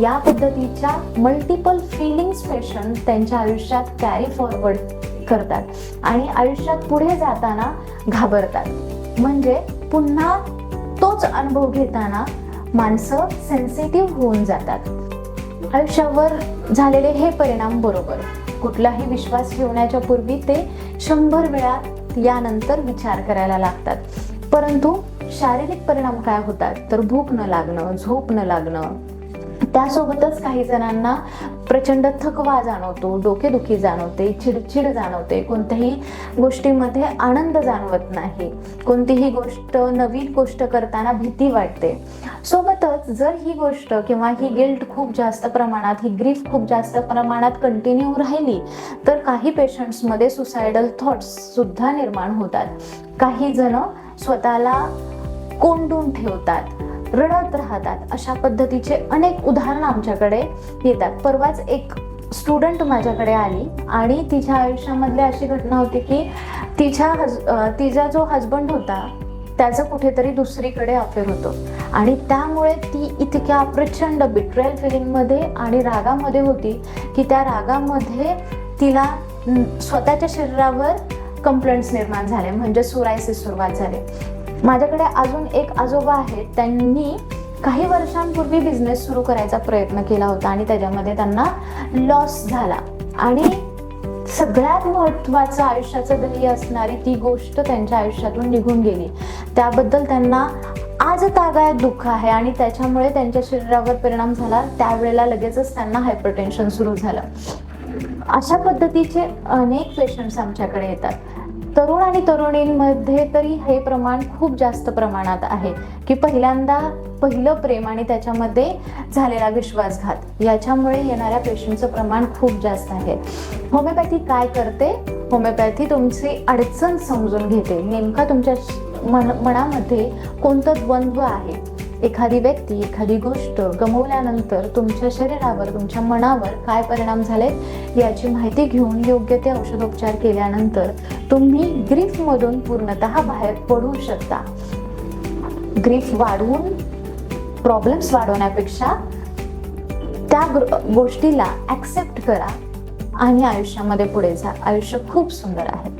या पद्धतीच्या multiple feelings patient त्यांच्या आयुष्यात कॅरी फॉरवर्ड करतात आणि आयुष्यात पुढे जाताना घाबरतात. म्हणजे पुन्हा तोच अनुभव घेताना माणसं सेन्सिटिव्ह होऊन जातात. आयुष्यावर झालेले हे परिणाम बरोबर. कुठलाही विश्वास ठेवण्याच्या पूर्वी ते शंभर वेळा यानंतर विचार करायला लागतात. परंतु शारीरिक परिणाम काय होतात? तर भूक न लागणं झोप न लागणं त्यासोबतच काही जणांना प्रचंड थकवा जाणवतो डोकेदुखी जाणवते चिडचिड जाणवते. कोणत्याही गोष्टीमध्ये आनंद जाणवत नाही. कोणतीही गोष्ट नवीन गोष्ट करताना भीती वाटते. सोबतच जर ही गोष्ट किंवा ही गिल्ट खूप जास्त प्रमाणात ही ग्रीफ खूप जास्त प्रमाणात कंटिन्यू राहिली तर काही पेशंट्समध्ये सुसायडल थॉट्स सुद्धा निर्माण होतात. काही जण स्वतःला कोंडून ठेवतात. रडत राहतात. अशा पद्धतीचे अनेक उदाहरणं आमच्याकडे येतात. परवाच एक स्टुडंट माझ्याकडे आली आणि तिच्या आयुष्यामधली अशी घटना होती की तिच्या हज तिचा जो हजबंड होता त्याचं कुठेतरी दुसरीकडे अफेअर होतो. आणि त्यामुळे ती इतक्या प्रचंड बिट्रेल फिलिंगमध्ये आणि रागामध्ये होती की त्या रागामध्ये तिला स्वतःच्या शरीरावर कंप्लेंट्स निर्माण झाले. म्हणजे सुरायसिस सुरुवात झाले. माझ्याकडे अजून एक आजोबा आहेत. त्यांनी काही वर्षांपूर्वी बिझनेस सुरू करायचा प्रयत्न केला होता आणि त्याच्यामध्ये त्यांना लॉस झाला. आणि सगळ्यात महत्त्वाचं आयुष्याचं ध्येय असणारी ती गोष्ट त्यांच्या आयुष्यातून निघून गेली. त्याबद्दल त्यांना आज तागायत दुःख आहे आणि त्याच्यामुळे त्यांच्या शरीरावर परिणाम झाला. त्यावेळेला लगेचच त्यांना हायपरटेन्शन सुरू झालं. अशा पद्धतीचे अनेक पेशंट्स आमच्याकडे येतात. तरुण आणि तरुणींमध्ये तरी हे प्रमाण खूप जास्त प्रमाणात आहे की पहिल्यांदा पहिलं प्रेम आणि त्याच्यामध्ये झालेला विश्वासघात याच्यामुळे येणाऱ्या पेशंटचं प्रमाण खूप जास्त आहे. होमिओपॅथी काय करते? होमिओपॅथी तुमची अडचण समजून घेते. नेमका तुमच्या मन मनामध्ये कोणतं द्वंद्व आहे? एखादी व्यक्ती एखादी गोष्ट गमवल्यानंतर तुमच्या शरीरावर तुमच्या मनावर काय परिणाम झालेत? याची माहिती घेऊन योग्य ते औषधोपचार केल्यानंतर तुम्ही ग्रीफमधून पूर्णतः बाहेर पडू शकता. ग्रीफ वाढवून प्रॉब्लेम्स वाढवण्यापेक्षा त्या गोष्टीला ॲक्सेप्ट करा आणि आयुष्यामध्ये पुढे जा. आयुष्य खूप सुंदर आहे.